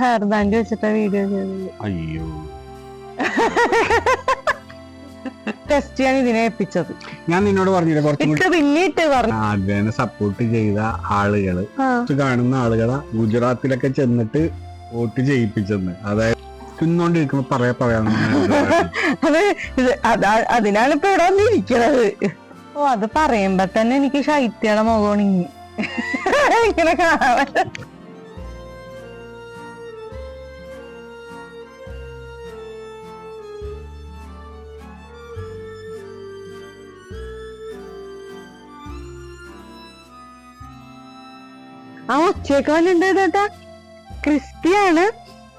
Hair band വെച്ചിട്ടാ video ചെയ്തത്. അയ്യോ. ടെസ്റ്റ് ചെയ്യാൻ ഇതിനെ ഏൽപ്പിച്ചത്. ഞാൻ നിന്നോട് പറഞ്ഞില്ലേ കുറച്ചും ഇട്ട് പിന്നിട്ട് പറഞ്ഞു. ആദ്യം സപ്പോർട്ട് ചെയ്ത ആളുകൾ ആ. ഇത് കാണുന്ന ആളുകളെ ഗുജറാത്തിലൊക്കെ ചെന്നിട്ട് വോട്ട് ചെയ്യിപ്പിച്ചെന്ന് അതായത് തിന്നോണ്ടിരിക്കുമ്പോ പറയാ പറയാന്ന് അത് ഇത് അതാ അതിനാണ് ഇപ്പൊ ഇവിടെ വന്നിരിക്കണത്. ഓ അത് പറയുമ്പോ തന്നെ എനിക്ക് ശൈത്യയുടെ മുഖമാണിങ്ങി ഇങ്ങനെ കാണാൻ ആ ഉച്ചക്കാലുണ്ട് ചേട്ടാ ക്രിസ്പിയാണ്.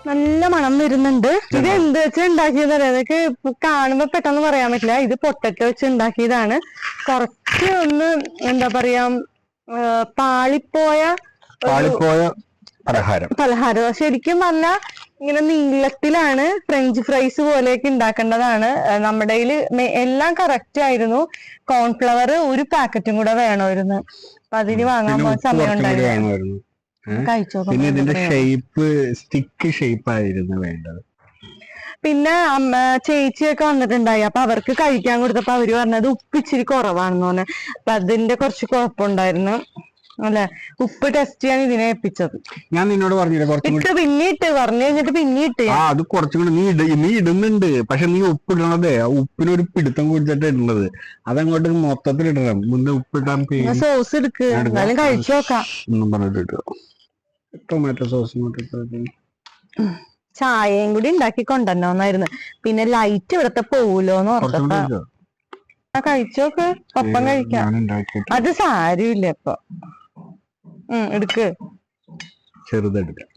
നല്ല മണം വരുന്നുണ്ട്. ഇത് എന്ത് വെച്ച് ഉണ്ടാക്കിയത് അതൊക്കെ കാണുമ്പോ പെട്ടെന്ന് പറയാൻ പറ്റില്ല. ഇത് പൊട്ടറ്റ വെച്ച് ഉണ്ടാക്കിയതാണ്. കുറച്ച് ഒന്ന് എന്താ പറയാ പാളിപ്പോയ പാളിപ്പോയ പലഹാരം. പലഹാരം. ശരിക്കും പറഞ്ഞാൽ ഇങ്ങനെ നീളത്തിലാണ് ഫ്രഞ്ച് ഫ്രൈസ് പോലെയൊക്കെ ഉണ്ടാക്കേണ്ടതാണ്. നമ്മുടെ എല്ലാം കറക്റ്റ് ആയിരുന്നു. കോൺഫ്ലവർ ഒരു പാക്കറ്റും കൂടെ വേണമായിരുന്നു. അപ്പൊ അതിന് വാങ്ങാൻ പോകാൻ സമയം ഉണ്ടായിരുന്നു. പിന്നെ ഇതിന്റെ ഷേപ്പ് സ്റ്റിക്ക് ഷേപ്പ് ആയിരുന്നു വേണ്ടത്. പിന്നെ അമ്മ ചേച്ചിയൊക്കെ വന്നിട്ടുണ്ടായി. അപ്പൊ അവർക്ക് കഴിക്കാൻ കൊടുത്തപ്പോ അവർ പറഞ്ഞത് ഉപ്പിച്ചിരി കുറവാണെന്ന് പറഞ്ഞു. അപ്പൊ അതിന്റെ കുറച്ച് കുഴപ്പമുണ്ടായിരുന്നു. അല്ലെ? ഉപ്പ് ടെസ്റ്റ് ചെയ്യാൻ ഇതിനെ ഏൽപ്പിച്ചത്. ഞാൻ നിന്നോട് പറഞ്ഞില്ലേ കുറച്ചും ഇട്ട് പിന്നിട്ട് പറഞ്ഞു കഴിഞ്ഞിട്ട് പിന്നിട്ട്. ആ അത് കുറച്ചും കൂടി നീ ഇട നീ ഇടുന്നുണ്ട്. പക്ഷെ നീ ഉപ്പ് ഇടണതേ ആ ഉപ്പിനൊരു പിടുത്തം കുടിച്ചിട്ട് ഇടുന്നത്. അതങ്ങോട്ട് മൊത്തത്തിൽ ഇടണം. മുന്നേ ഉപ്പിടാൻ പേര് സോസ് എടുക്ക്. എന്നാലും കഴിച്ചു നോക്കാം. ഒന്നും പറഞ്ഞിട്ട് ടൊമാറ്റോ സോസ് ചായയും കൂടി ഉണ്ടാക്കി കൊണ്ടുവന്നോന്നായിരുന്നു. പിന്നെ ലൈറ്റ് ഇവിടത്തെ പോവൂലോന്ന് ഓർത്തപ്പോ. കഴിച്ചോക്ക് ഒപ്പം കഴിക്കാം. അത് സാരമില്ല ഇപ്പൊ. എടുക്ക്. ചെറുതെടുക്കാം.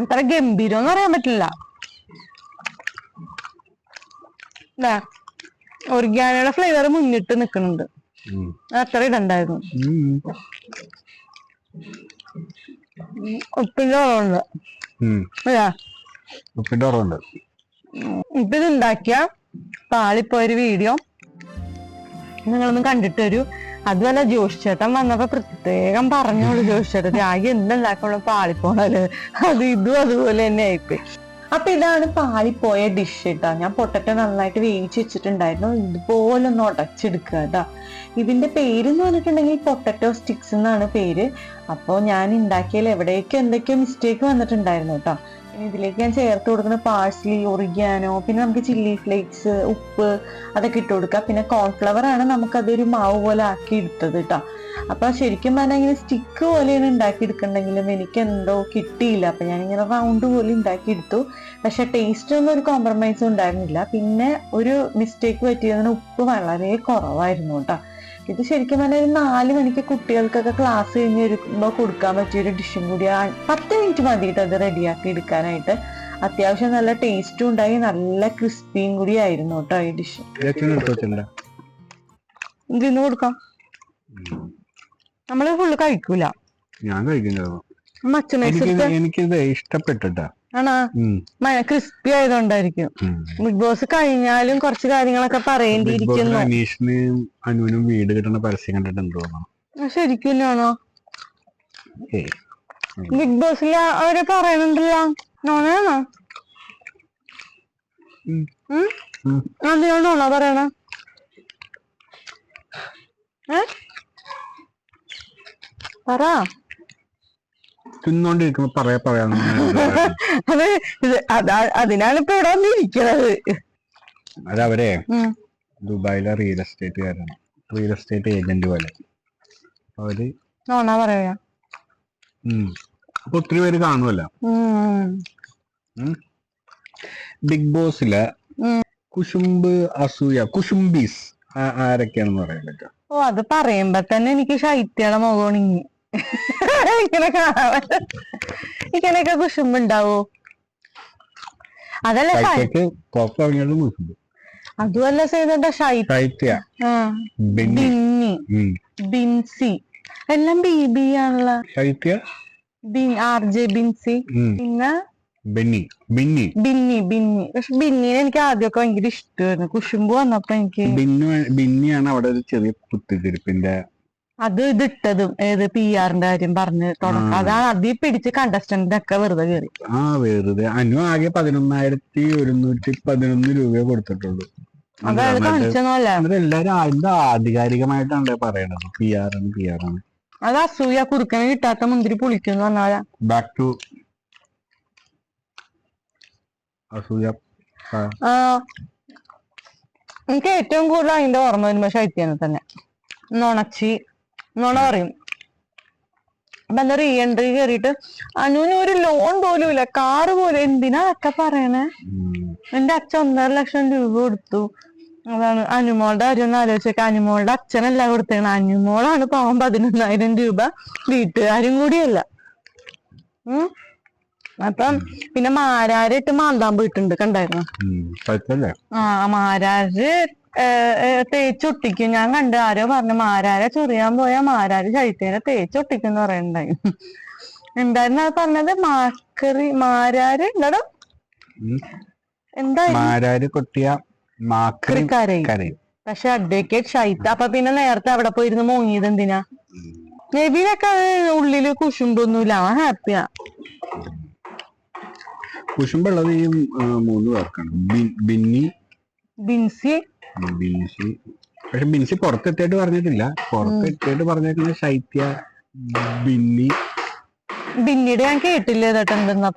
അത്ര ഗംഭീരം എന്ന് പറയാൻ പറ്റില്ല ഒറിഗാനയുടെ ഫ്ലേവർ മുന്നിട്ട് നിക്കുന്നുണ്ട്. അത്ര ഇടണ്ടായിരുന്നു. ഉപ്പിന്റെ കുറവുണ്ട്. ഉം. അല്ലേ ഉപ്പിന്റെ കുറവുണ്ട്. ഇപ്പൊ ഇത് ഉണ്ടാക്കിയ പാളിപ്പോയൊരു വീഡിയോ നിങ്ങളൊന്നും കണ്ടിട്ട് വരൂ അതുമല്ല ജോഷി ചേട്ടൻ വന്നപ്പോ പ്രത്യേകം പറഞ്ഞോളൂ ജോഷി ചേട്ടൻ രാഗി എന്തുണ്ടാക്കുള്ളൂ പാളിപ്പോണൽ അത് ഇതും അതുപോലെ തന്നെ ആയിപ്പോയി. അപ്പൊ ഇതാണ് പാളിപ്പോയ ഡിഷ് കേട്ടോ ഞാൻ പൊട്ടറ്റ നന്നായിട്ട് വേവിച്ച് വെച്ചിട്ടുണ്ടായിരുന്നു. ഇതുപോലെ ഒന്ന് ഉടച്ചെടുക്കുക കേട്ടോ ഇതിന്റെ പേര് എന്ന് പറഞ്ഞിട്ടുണ്ടെങ്കിൽ പൊട്ടറ്റോ സ്റ്റിക്സ് എന്നാണ് പേര്. അപ്പോൾ ഞാൻ ഉണ്ടാക്കിയതിൽ എവിടെയൊക്കെ എന്തൊക്കെയോ മിസ്റ്റേക്ക് വന്നിട്ടുണ്ടായിരുന്നു കേട്ടോ ഇതിലേക്ക് ഞാൻ ചേർത്ത് കൊടുക്കുന്ന പാഴ്സ്ലി ഒറിഗാനോ പിന്നെ നമുക്ക് ചില്ലി ഫ്ലേക്സ് ഉപ്പ് അതൊക്കെ ഇട്ട് കൊടുക്കുക. പിന്നെ കോൺഫ്ലവർ ആണ് നമുക്ക് അതൊരു മാവ് പോലെ ആക്കി എടുത്തത് കേട്ടോ അപ്പൊ ശരിക്കും പറഞ്ഞാൽ ഇങ്ങനെ സ്റ്റിക്ക് പോലെയാണ് ഉണ്ടാക്കി എടുക്കണ്ടെങ്കിലും എനിക്ക് എന്തോ കിട്ടിയില്ല. അപ്പൊ ഞാൻ ഇങ്ങനെ റൗണ്ട് പോലെ ഉണ്ടാക്കി എടുത്തു പക്ഷെ ടേസ്റ്റ് ഒന്നും ഒരു കോംപ്രമൈസും ഉണ്ടായിരുന്നില്ല. പിന്നെ ഒരു മിസ്റ്റേക്ക് പറ്റിയതിന് ഉപ്പ് വളരെ കുറവായിരുന്നു കേട്ടോ ഇത് ശരിക്കും പറഞ്ഞാൽ ഒരു നാല് മണിക്ക് കുട്ടികൾക്കൊക്കെ ക്ലാസ് കഴിഞ്ഞ് വരുമ്പോൾ കൊടുക്കാൻ പറ്റിയ ഒരു ഡിഷും കൂടിയാണ് പത്ത് മിനിറ്റ് മതിയിട്ട് അത് റെഡിയാക്കി എടുക്കാനായിട്ട്. അത്യാവശ്യം നല്ല ടേസ്റ്റും ഉണ്ടായി നല്ല ക്രിസ്പിയും കൂടി ആയിരുന്നു കേട്ടോ ഈ ഡിഷ്? ഇതിന്ന് കൊടുക്കാം. നമ്മൾ ഫുള്ള് കഴിക്കൂല. ഞാൻ എനിക്കിത് എനിക്കിത് ഇഷ്ടപ്പെട്ടിട്ടാ. ആണോ? മഴ ക്രിസ്പി ആയതുകൊണ്ടായിരിക്കും. ബിഗ് ബോസ് കഴിഞ്ഞാലും കുറച്ച് കാര്യങ്ങളൊക്കെ പറയേണ്ടിയിരിക്കുന്നു. അനീഷിനും അനുവിനും വീട് കിട്ടുന്ന പരസ്യം കണ്ടിട്ടുണ്ട് തോന്നുന്നു. ശരിക്കും ആണോ? ബിഗ് ബോസിൽ അവർ പറയുന്നുണ്ടല്ലോ? ഉം. അതിനോടാണോ പറയണ? ഏ? പറ. തിന്നോണ്ടിരിക്കുമ്പോ പറയാ അതിനാണിപ്പോ അത് ഇത് അതാ അതിനാണ് ഇപ്പൊ ഇവിടെ വന്നിരിക്കണത്. അതവരെ. ദുബായിലെ റിയൽ എസ്റ്റേറ്റുകാരാണ് റിയൽ എസ്റ്റേറ്റ് ഏജന്റ് പോലെ. അവർ നോണാ പറയാ. അപ്പൊ ഒത്തിരി പേര് കാണുമല്ലോ. ബിഗ് ബോസിലെ കുശുംബ് കുശുമ്പ് അസൂയ കുശുംബീസ് ആരൊക്കെയാണെന്ന് പറയാൻ പറ്റും ഓ അത് പറയുമ്പോ തന്നെ എനിക്ക് ശൈത്യയുടെ മുഖം ഇങ്ങനെ കാണാൻ ഇങ്ങനെയൊക്കെ കുശുമ്പുണ്ടാവോ? അതല്ല അതുമല്ല ബിന്നി. ബിൻസി. എല്ലാം ബി ബി ആണല്ലോ ആർ ജെ ബിൻസി. പിന്നെ? ബെന്നി. ബിന്നി. ബിന്നി ബിന്നി. പക്ഷെ ബിന്നിനെ എനിക്ക് ആദ്യമൊക്കെ ഭയങ്കര ഇഷ്ടമായിരുന്നു. കുശുമ്പ് വന്നപ്പോ എനിക്ക് ബിന്നു ബിന്നിയാണ് അവിടെ ഒരു ചെറിയ കുത്തിത്തിരിപ്പിന്റെ അത് ഇതിട്ടതും ഏത് പി ആറിന്റെ കാര്യം പറഞ്ഞ് തുടക്കം. അതാണ് അതിൽ പിടിച്ച് കണ്ടസ്റ്റന്റ് ഒക്കെ വെറുതെ കയറി ആ വെറുതെ. അനു ആകെ പതിനൊന്നായിരത്തി ഒരുന്നൂറ്റി പതിനൊന്ന് രൂപയെ കൊടുത്തിട്ടുള്ളൂ. അത് അയാൾ കാണിച്ചെന്നല്ല എല്ലാരും അതിന്റെ ആധികാരികമായിട്ടാണ് പറയണത്? പി ആർ ആണ് പി ആർ ആണ്. അത് അസൂയ കുറുക്കനെ കിട്ടാത്ത മുന്തിരി പുളിക്കുന്നു പറഞ്ഞാൽ ബാക്ക് ടു അസൂയ. എനിക്ക് ഏറ്റവും കൂടുതൽ അതിന്റെ ഓർമ്മ വരുമ്പോ ശൈത്യനെ തന്നെ. നുണച്ചി. നുണ പറയും. അപ്പൊ എന്താ റീ എൻട്രി കയറിയിട്ട് അനുവിന് ഒരു ലോൺ പോലും ഇല്ല. കാറ് പോലും എന്തിനാ അക്ക പറയണേ. എന്റെ അച്ഛൻ ഒന്നര ലക്ഷം രൂപ കൊടുത്തു. അതാണ് അനുമോളുടെ കാര്യം ഒന്ന് ആലോചിച്ചേക്ക. അനുമോളുടെ അച്ഛനല്ല കൊടുത്തേണ അനുമോളാണ് പാവം പതിനൊന്നായിരം രൂപ വീട്ടുകാരും കൂടിയല്ല. ഉം. അപ്പം പിന്നെ മാരാരിട്ട് മാന്താൻ പോയിട്ടുണ്ട്. കണ്ടായിരുന്നു. ആ മാരാര് തേച്ചൊട്ടിക്കും. ഞാൻ കണ്ട് ആരോ പറഞ്ഞു മാരാര ചൊറിയാൻ പോയാ? മാരാര ചൈത്തേനെ തേച്ചൊട്ടിക്കും എന്ന് പറയണ്ടായി എന്തായിരുന്നു അത് പറഞ്ഞത്? മാക്കറി മാരാര് എന്താടോ എന്തായാലും പക്ഷെ അഡ്വക്കേറ്റ് ഷൈത്ത. അപ്പൊ പിന്നെ നേരത്തെ അവിടെ പോയിരുന്നു മുങ്ങിയത് എന്തിനാ? നബീനൊക്കെ അത് ഉള്ളിൽ കുശുമ്പൊന്നുമില്ല. അവൻ ഹാപ്പിയാ കുശുമ്പുള്ളത് ഈ മൂന്ന് പേർക്കാണ്. ബിന്നി ബിൻസി ബിൻസി. പക്ഷെ ബിൻസി പുറത്തെത്തിയിട്ട് പറഞ്ഞിട്ടില്ല. പുറത്തെത്തിയിട്ട് പറഞ്ഞേക്കുന്ന ശൈത്യ ബിന്നി. ബിന്നിയുടെ ഞാൻ കേട്ടില്ല എന്തെന്നാ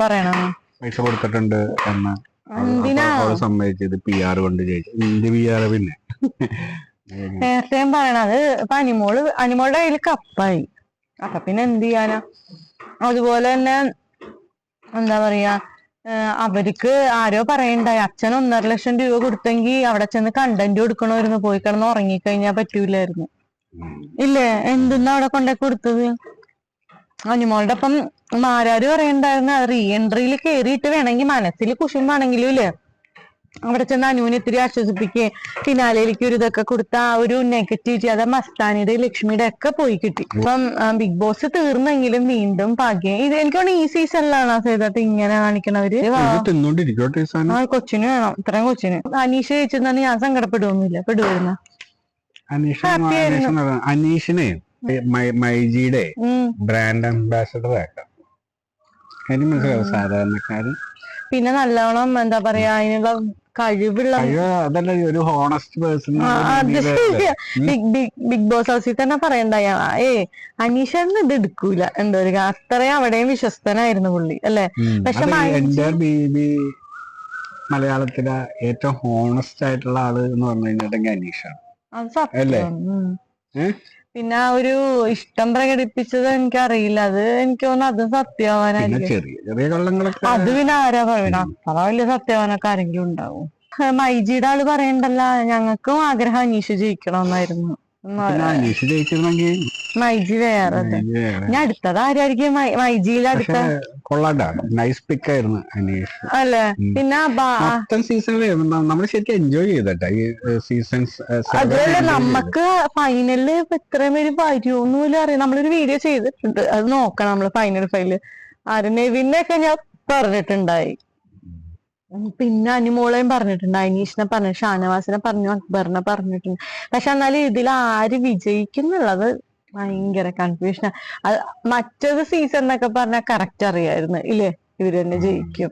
പൈസ കൊടുത്തിട്ടുണ്ട് എന്ന്. അവൾ സമ്മതിച്ചത് പി ആർ കൊണ്ട് ചോദിച്ചു. എന്റെ പി ആർ പിന്നെ? നേരത്തെയും പറയണത് ഇപ്പൊ അനിമോൾ അനിമോളുടെ കയ്യിൽ കപ്പായി. അപ്പൊ പിന്നെ എന്ത് ചെയ്യാനാ? അതുപോലെ തന്നെ എന്താ പറയാ? അവർക്ക് ആരോ പറയണ്ടായി. അച്ഛൻ ഒന്നര ലക്ഷം രൂപ കൊടുത്തെങ്കിൽ അവിടെ ചെന്ന് കണ്ടന്റ് കൊടുക്കണമായിരുന്നു. പോയി കിടന്ന് ഉറങ്ങിക്കഴിഞ്ഞാൽ പറ്റൂലായിരുന്നു. ഇല്ലേ? എന്തെന്നാ അവിടെ കൊണ്ടേ കൊടുത്തത്? അനുമോളുടെ ഒപ്പം മാരാര് പറയണ്ടായിരുന്നു. റീ എൻട്രിയിൽ കേറിയിട്ട് വേണമെങ്കിൽ മനസ്സിൽ കുശുമ്പാണെങ്കിലും ഇല്ലേ? അവിടെ ചെന്ന് അനുവിനെ ഇത്തിരി ആശ്വസിപ്പിക്കുകയും ഫിനാലയിലേക്ക് ഒരു ഇതൊക്കെ കൊടുത്ത ആ ഒരു നെഗറ്റിവിറ്റി അത് മസ്താനിയുടെ ലക്ഷ്മിയുടെ ഒക്കെ പോയി കിട്ടി. അപ്പം ബിഗ് ബോസ് തീർന്നെങ്കിലും വീണ്ടും ഭാഗ്യം ഇത് എനിക്ക് തോന്നുന്നു ഈ സീസണിലാണ് സേതത്ത് ഇങ്ങനെ കാണിക്കണവര്? ആ. കൊച്ചിന് വേണം. ഇത്രയും കൊച്ചിന്. അനീഷ് ജയിച്ചെന്നാണ് ഞാൻ സങ്കടപ്പെടുവൊന്നുമില്ല. പെടുവായിരുന്ന അനീഷിനെ മൈജിയുടെ ബ്രാൻഡ് അംബാസഡർ ആക്കാം. മനസ്സിലാവും സാധാരണക്കാരൻ പിന്നെ നല്ലോണം എന്താ പറയാ അതിനുള്ള കഴിവുള്ള ഒരു ഹോണസ്റ്റ് പേഴ്സൺ. ബിഗ് ബോസ് ഹൗസിൽ തന്നെ പറയണ്ടായ ഏ അനീഷന്ന് ഇത് എടുക്കൂല. എന്തോ ഒരു അത്രയും അവിടെയും വിശ്വസ്തനായിരുന്നു പുള്ളി അല്ലെ? പക്ഷെ മലയാളത്തിലെ ഏറ്റവും ഹോണസ്റ്റ് ആയിട്ടുള്ള ആൾ എന്ന് പറഞ്ഞു കഴിഞ്ഞിട്ടുണ്ടെങ്കിൽ അനീഷാണ്. അത് അല്ലേ? സത്യം? പിന്നെ ആ ഒരു ഇഷ്ടം പ്രകടിപ്പിച്ചത് എനിക്കറിയില്ല. അത് എനിക്ക് തോന്നുന്നു അത് സത്യവാനായിരിക്കും. അത് പിന്നെ ആരാ പറയണ? അത്ര വലിയ സത്യവാനൊക്കെ ആരെങ്കിലും ഉണ്ടാവും മൈജിയുടെ ആൾ പറയണ്ടല്ല. ഞങ്ങൾക്കും ആഗ്രഹം അനീഷ് ജയിക്കണമെന്നായിരുന്നു. മൈജി വേറെ ഞാൻ അടുത്തത് ആരായിരിക്കും മൈജിയിൽ അടുത്ത? കൊള്ളാട്ടാ. നൈസ് പിക്ക് ആയിരുന്നു അനീഷ്. അല്ലേ? പിന്നെ മൊത്തം സീസണിൽ നമ്മൾ ശരിക്കും എൻജോയ് ചെയ്തട്ടാ. ഈ സീസൺസ് അതുപോലെ നമുക്ക് ഫൈനലിൽ ഇത്രയും പേര് വരുമോന്ന് പോലും അറിയാം നമ്മളൊരു വീഡിയോ ചെയ്തിട്ടുണ്ട്. അത് നോക്കണം നമ്മൾ ഫൈനൽ ഫൈൽ ആരും നെവിനെ ഒക്കെ ഞാൻ പറഞ്ഞിട്ടുണ്ടായി. പിന്നെ അനുമോളെയും പറഞ്ഞിട്ടുണ്ട് അനീഷിനെ പറഞ്ഞു ഷാനവാസിനെ പറഞ്ഞു അക്ബറിനെ പറഞ്ഞിട്ടുണ്ട്. പക്ഷെ എന്നാലും ഇതിൽ ആര് വിജയിക്കുന്നുള്ളത് ഭയങ്കര കൺഫ്യൂഷനാ മറ്റത് സീസൺ എന്നൊക്കെ പറഞ്ഞാൽ കറക്റ്റ് അറിയായിരുന്നു ഇല്ലേ? ഇവർ തന്നെ ജയിക്കും.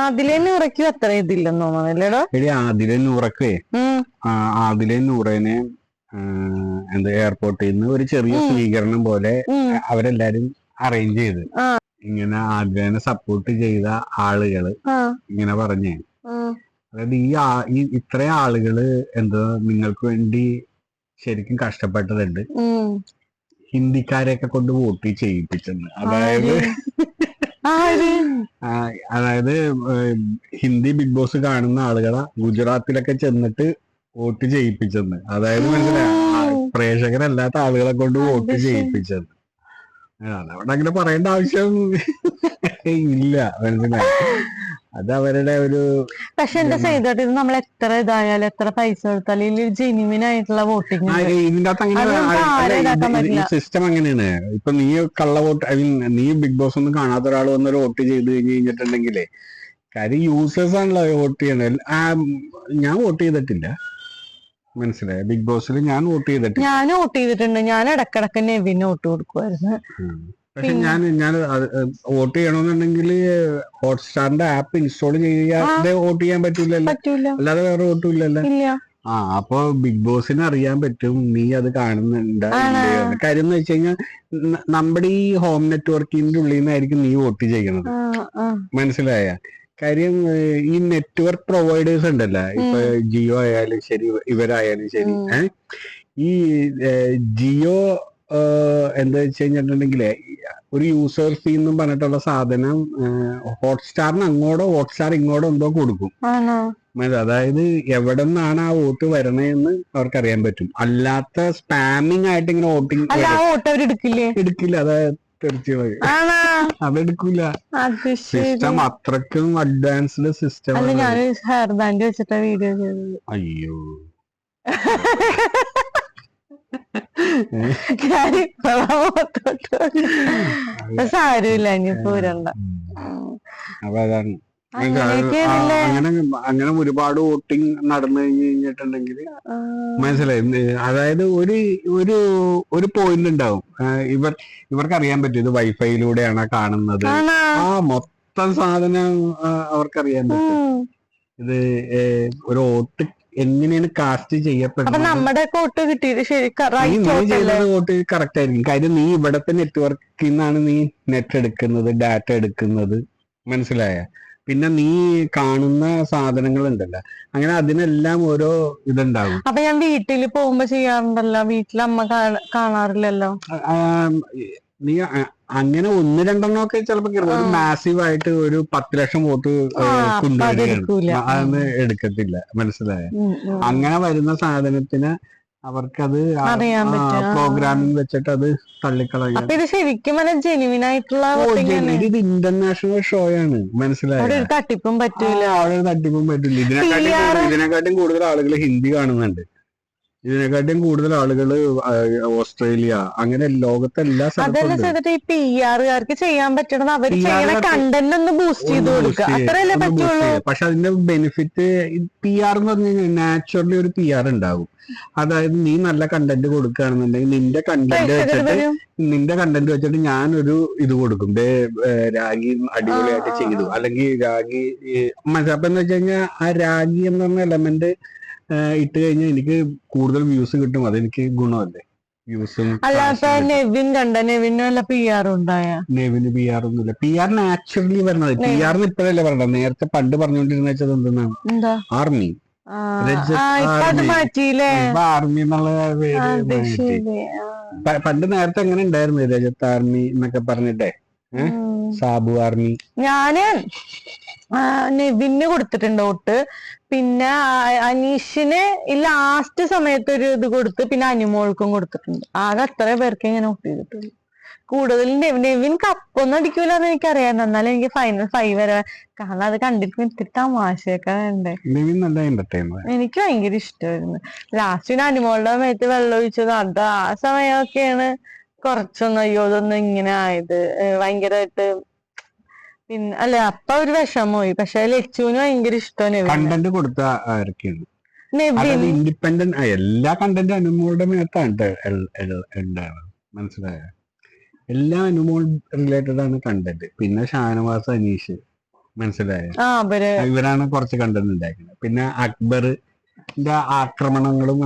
അതിലെ നിറയ്ക്കും അത്ര ഇതില്ലെന്ന് തോന്നുന്നില്ലേടോ എടി ആദിലെ നൂറക്കേ. ആദിലെ നൂറേനെ എന്താ എയർപോർട്ടിൽ നിന്ന് ഒരു ചെറിയ. സ്വീകരണം പോലെ അവരെല്ലാരും അറേഞ്ച് ചെയ്ത്. ഇങ്ങനെ ആദിലേനെ സപ്പോർട്ട് ചെയ്ത ആളുകൾ ഇങ്ങനെ പറഞ്ഞേ. അതായത് ഈ ആ- ഈ ഇത്രയും ആളുകൾ എന്താ നിങ്ങൾക്ക് വേണ്ടി ശരിക്കും കഷ്ടപ്പെട്ടതുണ്ട്. ഹിന്ദിക്കാരെയൊക്കെ കൊണ്ട് വോട്ട് ചെയ്യിപ്പിച്ചെന്ന്. അതായത്? അതായത് ഹിന്ദി ബിഗ് ബോസ് കാണുന്ന ആളുകളെ ഗുജറാത്തിലൊക്കെ ചെന്നിട്ട് വോട്ട് ചെയ്യിപ്പിച്ചെന്ന്. അതായത് മനസ്സിലായോ? പ്രേക്ഷകരല്ലാത്ത ആളുകളെ കൊണ്ട് വോട്ട്. ചെയ്യിപ്പിച്ചെന്ന്. അതവിടെ അങ്ങനെ പറയേണ്ട ആവശ്യം ഇല്ല മനസ്സിലായി. അത് അവരുടെ ഒരു പക്ഷെ എന്താ ചെയ്തിട്ട് ഇത് നമ്മൾ എത്ര ഇതായാലും എത്ര പൈസ കൊടുത്താലും ഇതിൽ ജെന്യുവിൻ ആയിട്ടുള്ള വോട്ടിംഗ് ഇതിന്റെ അകത്ത് അങ്ങനെ. സിസ്റ്റം അങ്ങനെയാണ്. ഇപ്പൊ നീ കള്ള വോട്ട് ഐ മീൻ നീ ബിഗ് ബോസ് ഒന്നും കാണാത്ത ഒരാൾ വന്ന് വോട്ട് ചെയ്ത് കഴിഞ്ഞ് കഴിഞ്ഞിട്ടുണ്ടെങ്കിലേ കാര്യം യൂസേഴ്സ് ആണല്ലോ വോട്ട് ചെയ്യണത്. ഞാൻ വോട്ട് ചെയ്തിട്ടില്ല. മനസ്സിലായി. ബിഗ് ബോസിൽ ഞാൻ വോട്ട് ചെയ്തിട്ട്. ഞാൻ വോട്ട് ചെയ്തിട്ടുണ്ട്. ഞാൻ ഇടക്കിടക്ക് നെവിന് വോട്ട് കൊടുക്കുമായിരുന്നു പക്ഷെ ഞാൻ ഞാൻ വോട്ട് ചെയ്യണമെന്നുണ്ടെങ്കിൽ ഹോട്ട്സ്റ്റാറിന്റെ ആപ്പ് ഇൻസ്റ്റാൾ ചെയ്യാതെ വോട്ട് ചെയ്യാൻ പറ്റൂലല്ലോ? പറ്റൂല. അല്ലാതെ വേറെ വോട്ടും ഇല്ലല്ലോ ആ അപ്പൊ ബിഗ് ബോസിനെ അറിയാൻ പറ്റും നീ അത് കാണുന്നുണ്ട്. കാര്യം എന്ന് വെച്ച് കഴിഞ്ഞാൽ നമ്മുടെ ഈ ഹോം നെറ്റ്വർക്കിന്റെ ഉള്ളിൽ നിന്നായിരിക്കും നീ വോട്ട് ചെയ്യണത്. മനസ്സിലായ? കാര്യം ഈ നെറ്റ്വർക്ക് പ്രൊവൈഡേഴ്സ് ഉണ്ടല്ലോ. ഇപ്പൊ ജിയോ ആയാലും ശരി ഇവരായാലും ശരി ഈ ജിയോ എന്താ വെച്ച് കഴിഞ്ഞിട്ടുണ്ടെങ്കിൽ ഒരു യൂസർ ഫീ എന്നും പറഞ്ഞിട്ടുള്ള സാധനം ഹോട്ട്സ്റ്റാറിന് അങ്ങോട്ടോ ഹോട്ട്സ്റ്റാർ ഇങ്ങോട്ടോ എന്തോ കൊടുക്കും? അതായത് എവിടെ നിന്നാണ് ആ വോട്ട് വരണേന്ന് അവർക്ക് അറിയാൻ പറ്റും. അല്ലാത്ത സ്പാമിങ് ആയിട്ട് ഇങ്ങനെ വോട്ടിങ് അല്ല ആ വോട്ട് അവരെടുക്കില്ലേ എടുക്കില്ല? അതായത് തീർച്ചയായും ആണോ അതെടുക്കില്ല അത് സിസ്റ്റം അത്രക്കും അഡ്വാൻസ്ഡ് സിസ്റ്റം അല്ല ഞാൻ ഹെയർ ബാൻഡ് വെച്ചിട്ടാ വീഡിയോ ചെയ്തത്. അയ്യോ. നോക്കിയത്. സാരമില്ല ഇനിയിപ്പോ വരണ്ട അപ്പൊ അതാണ്. അങ്ങനെ അങ്ങനെ ഒരുപാട് വോട്ടിംഗ് നടന്നു കഴിഞ്ഞു കഴിഞ്ഞിട്ടുണ്ടെങ്കിൽ. മനസ്സിലായി. അതായത് ഒരു ഒരു ഒരു പോയിന്റ് ഉണ്ടാവും. ഇവർ ഇവർക്ക് അറിയാൻ പറ്റും ഇത് വൈഫൈയിലൂടെയാണ് കാണുന്നത്. ആ മൊത്തം സാധനം അവർക്കറിയാൻ പറ്റും. ഇത് ഒരു വോട്ട് എങ്ങനെയാണ് കാസ്റ്റ് ചെയ്യപ്പെടുന്നത്? നമ്മുടെ കിട്ടിയത് വോട്ട് കറക്റ്റ് ആയിരിക്കും. കാര്യം നീ ഇവിടത്തെ നെറ്റ്വർക്കിൽ നിന്നാണ് നീ നെറ്റ് എടുക്കുന്നത് ഡാറ്റ എടുക്കുന്നത്. മനസ്സിലായ? പിന്നെ നീ കാണുന്ന സാധനങ്ങൾ ഉണ്ടല്ലോ അങ്ങനെ അതിനെല്ലാം ഓരോ ഇതുണ്ടാവും അപ്പൊ ഞാൻ വീട്ടിൽ പോകുമ്പോ ചെയ്യാറുണ്ടല്ലോ വീട്ടിൽ അമ്മ കാണാറില്ലല്ലോ നീ അങ്ങനെ ഒന്ന് രണ്ടെണ്ണം ഒക്കെ ചിലപ്പോ. ഒരു. മാസീവ് ആയിട്ട് ഒരു പത്ത് ലക്ഷം വോട്ട് കൊണ്ടുവരികയാണ്. അതൊന്നും എടുക്കത്തില്ല മനസ്സിലായ. അങ്ങനെ വരുന്ന സാധനത്തിന് അവർക്കത്. പ്രോഗ്രാമിംഗ് വെച്ചിട്ട് അത് തള്ളിക്കളയാം ഇത് ശരിക്കും ജെനുവിൻ ആയിട്ടുള്ള ഇത് ഇന്റർനാഷണൽ ഷോ ആണ്. മനസ്സിലായോ? തട്ടിപ്പും അവിടെ പറ്റില്ല ഇതിനെക്കാട്ടും കൂടുതൽ- ഇതിനെക്കാട്ടും കൂടുതൽ ആളുകൾ ഹിന്ദി കാണുന്നുണ്ട്. ഇതിനെക്കാട്ടും കൂടുതൽ ആളുകൾ ഓസ്ട്രേലിയ അങ്ങനെ ലോകത്തെ എല്ലാ സ്ഥലത്തും അതെല്ലാം. ചെയ്തിട്ട് ഈ പി ആറുകാർക്ക് ചെയ്യാൻ അവർ PR ചെയ്യണ കണ്ടന്റ് ഒന്ന് ബൂസ്റ്റ് ചെയ്ത് കൊടുക്കുക ചെയ്യ- അത്രയല്ലേ പറ്റുള്ളൂ. പക്ഷെ അതിന്റെ ബെനിഫിറ്റ് പി ആർ എന്ന് പറഞ്ഞു കഴിഞ്ഞാൽ നാച്ചുറലി ഒരു പി ആർ ഉണ്ടാവും. അതായത് നീ നല്ല കണ്ടന്റ് കൊടുക്കുകയാണെന്നുണ്ടെങ്കിൽ നിന്റെ കണ്ടന്റ് വെച്ചിട്ട് നിന്റെ കണ്ടന്റ് വെച്ചിട്ട് ഞാനൊരു ഇത് കൊടുക്കും. ദേ രാഗി അടിപൊളിയായിട്ട് ചെയ്തു. അല്ലെങ്കിൽ രാഗി ഈ മനസ്സിലാ- എന്ന് വെച്ച് കഴിഞ്ഞാൽ ആ രാഗി എന്ന് പറഞ്ഞ എലമെന്റ് ഇട്ട് കഴിഞ്ഞാൽ എനിക്ക് കൂടുതൽ വ്യൂസ് കിട്ടും. അതെനിക്ക് ഗുണമല്ലേ? വ്യൂസും അല്ലാത്ത നെവിൻ കണ്ട? നെവിന് വല്ല പി ആർ ഉണ്ടായ? നെവിന് പി ആർ ഒന്നുമില്ല. പി ആർ നാച്ചുറലി വരുന്നത് പി ആറിന് ഇപ്പോഴല്ലേ പറഞ്ഞത് നേരത്തെ പണ്ട് പറഞ്ഞുകൊണ്ടിരുന്ന വെച്ചത് എന്തെന്നാണ്? ആർമി ആ രജത് ആ, ഇപ്പൊ അത് ആർമി. മാറ്റിയില്ലേ? ഇപ്പൊ ആർമി എന്നുള്ള പേര് മാറ്റി. ശരി ആ. പ- പണ്ട് നേരത്തെ എങ്ങനെ ഉണ്ടായിരുന്നു രജത്ത് ആർമി എന്നൊക്കെ പറഞ്ഞിട്ടേ? സാബു ആർമി ഞാൻ നെവിന് കൊടുത്തിട്ടുണ്ട് ഓട്ട് പിന്നെ അനീഷിന് ഈ ലാസ്റ്റ് സമയത്ത് ഒരു ഇത് കൊടുത്ത് പിന്നെ അനുമോൾക്കും കൊടുത്തിട്ടുണ്ട്. ആകെ അത്ര പേർക്ക് ഇങ്ങനെ ഒട്ട് ചെയ്തിട്ടുള്ളൂ. കൂടുതൽ നെവിൻ കപ്പൊന്നും അടിക്കൂലെന്ന് എനിക്കറിയാം. എന്നാലും എനിക്ക് ഫൈനൽ ഫൈവ് വരെ കാരണം അത് കണ്ടിട്ട് ഇത്തിരി തമാശയൊക്കെ നിവിൻ നല്ല എന്റർടൈനർ എനിക്ക് ഭയങ്കര ഇഷ്ടമായിരുന്നു ലാസ്റ്റ് പിന്നെ അനുമോളുടെ മേത്ത് വെള്ളം ഒഴിച്ചത്. അത് ആ സമയമൊക്കെയാണ് കുറച്ചൊന്നും അയ്യോ ഇതൊന്നും ഇങ്ങനെ ആയത്. ഭയങ്കരമായിട്ട് പിന്നെ അല്ല അപ്പൊ ഒരു വിഷമമായി. പക്ഷെ ലച്ചുവിന് ഭയങ്കര ഇഷ്ടമാണ് കണ്ടന്റ് കൊടുത്ത ആരൊക്കെയാണ്? ഇൻഡിപെൻഡന്റ് എല്ലാ കണ്ടന്റ് അനുമോളുടെ മേത്താണ് മനസ്സിലായ? എല്ലാം അനുമോൾ റിലേറ്റഡ് ആണ് കണ്ടന്റ് പിന്നെ ഷാനവാസ് അനീഷ്. മനസ്സിലായ? ഇവരാണ് കുറച്ച് കണ്ടന്റ് ഉണ്ടാക്കുന്നത്. പിന്നെ അക്ബർ ആക്രമണങ്ങളും.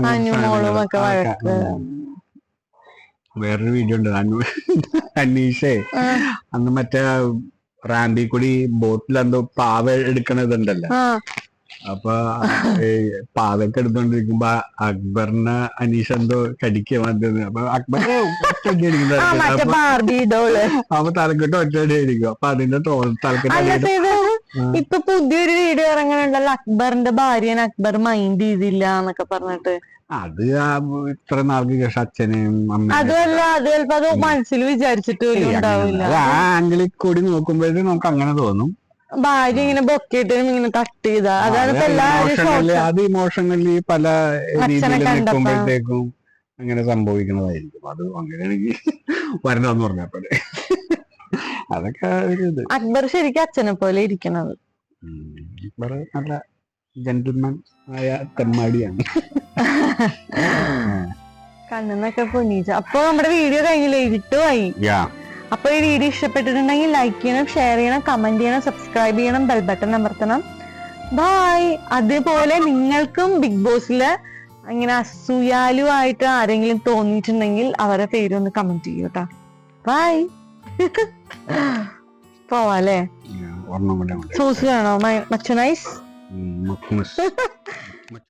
വേറൊരു വീഡിയോ ഉണ്ട്. അനീഷേ. അന്ന് മറ്റേ റാമ്പി കൂടി ബോട്ടിൽ എന്തോ പാവ എടുക്കണതുണ്ടല്ലോ. അപ്പൊ പാതൊക്കെ എടുത്തോണ്ടിരിക്കുമ്പോ അക്ബറിനെ അനീഷ് എന്തോ കടിക്കുക മാറ്റുന്നത് അപ്പൊ അക്ബറിനെ ഒറ്റയടി അടിക്കുന്നത് അപ്പൊ തലക്കെട്ട് ഒറ്റയടി അടിക്കും അപ്പൊ അതിന്റെ തലക്കെട്ട്. ഇപ്പൊ പുതിയൊരു വീഡിയോ ഇറങ്ങണുണ്ടല്ലോ. അക്ബറിന്റെ ഭാര്യനെ അക്ബർ മൈൻഡ് ചെയ്തില്ല എന്നൊക്കെ പറഞ്ഞിട്ട്. അത് ഇത്ര നാൾക്ക് ശേഷം അച്ഛനെയും അതുമല്ല അത് ചിലപ്പോ അത് മനസ്സിൽ വിചാരിച്ചിട്ട് ആ ആംഗിളിൽ കൂടി നോക്കുമ്പോഴേ നമുക്ക് അങ്ങനെ തോന്നും. ഭാര്യ ഇങ്ങനെ ബൊക്കിട്ട് ഇങ്ങനെ തട്ട് ചെയ്ത. അതാണ് ഇപ്പൊ എല്ലാവരും അത് ഇമോഷണലി പല രീതിയിൽ. നിൽക്കുമ്പോഴത്തേക്കും അങ്ങനെ സംഭവിക്കുന്നതായിരിക്കും. അത് അങ്ങനെയാണെങ്കിൽ വരണമെന്ന് പറഞ്ഞപ്പോൾ അതൊക്കെ അക്ബർ ശരിക്കും അച്ഛനെ പോലെ ഇരിക്കണത്. അക്ബർ നല്ല ജെന്റിൽമാൻ ആയ തെമ്മാടിയാണ് കണ്ണെന്നൊക്കെ പൊന്നീച്ച. അപ്പൊ നമ്മുടെ വീഡിയോ കഴിഞ്ഞില്ലേ? ഇരുട്ടുമായി യാ അപ്പൊ ഈ വീഡിയോ ഇഷ്ടപ്പെട്ടിട്ടുണ്ടെങ്കിൽ ലൈക്ക് ചെയ്യണം ഷെയർ ചെയ്യണം കമന്റ് ചെയ്യണം സബ്സ്ക്രൈബ് ചെയ്യണം ബെൽ ബട്ടൺ അമർത്തണം. ബായ് അതുപോലെ നിങ്ങൾക്കും ബിഗ് ബോസിൽ ഇങ്ങനെ അസൂയാലു ആയിട്ട് ആരെങ്കിലും തോന്നിയിട്ടുണ്ടെങ്കിൽ അവരുടെ പേരൊന്ന് കമന്റ് ചെയ്യൂ കേട്ടോ ബൈ പോവാല്ലേ? ഉണ്ട് നൈസ് വേണോ? മച്ചനൈസ്?